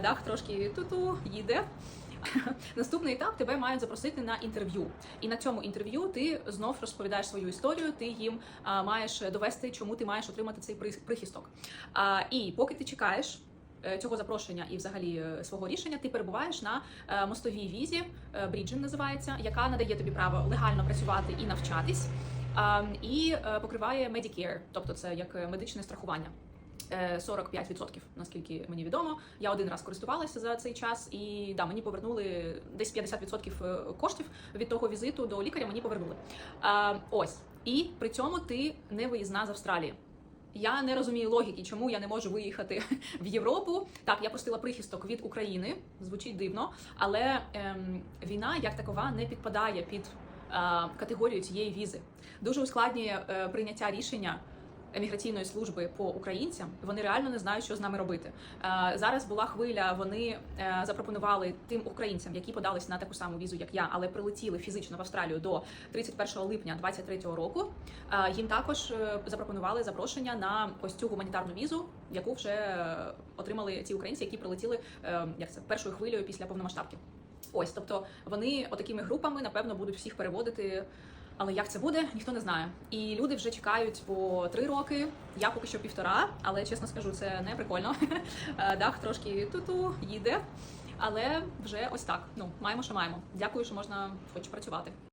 Дах трошки туту їде. Наступний етап тебе мають запросити на інтерв'ю, і на цьому інтерв'ю ти знов розповідаєш свою історію. Ти їм а, маєш довести, чому ти маєш отримати цей прихисток. А, і поки ти чекаєш. е, Цього запрошення і взагалі е, свого рішення ти перебуваєш на е, мостовій візі, Bridging називається, яка надає тобі право легально працювати і навчатись, і покриває Medicare, тобто це як медичне страхування. Е, 45%, наскільки мені відомо. Я один раз користувалася за цей час, і да, мені повернули десь 50% коштів від того візиту до лікаря. Мені повернули. А, ось і при цьому ти не виїзна з Австралії. Я не розумію логіки, чому я не можу виїхати в Європу. Так, я просила прихисток від України, звучить дивно, але ем, війна як такова не підпадає під е, категорію цієї візи. Дуже ускладнює е, прийняття рішення міграційної служби по українцям. Вони реально не знають, що з нами робити. Е, зараз була хвиля. Вони е, запропонували тим українцям, які подались на таку саму візу, як я, але прилетіли фізично в Австралію до 31 липня 2023 року. Е, їм також запропонували запрошення на ось цю гуманітарну візу, яку вже отримали ці українці, які прилетіли як це першою хвилею після повномасштабки. Ось, тобто вони отакими групами напевно будуть всіх переводити. Але як це буде, ніхто не знає. І люди вже чекають по три роки. Я поки що півтора, але чесно скажу, це не прикольно. Е, Дах трошки туту їде, але вже ось так. Ну маємо, що маємо. Дякую, що можна хоч працювати.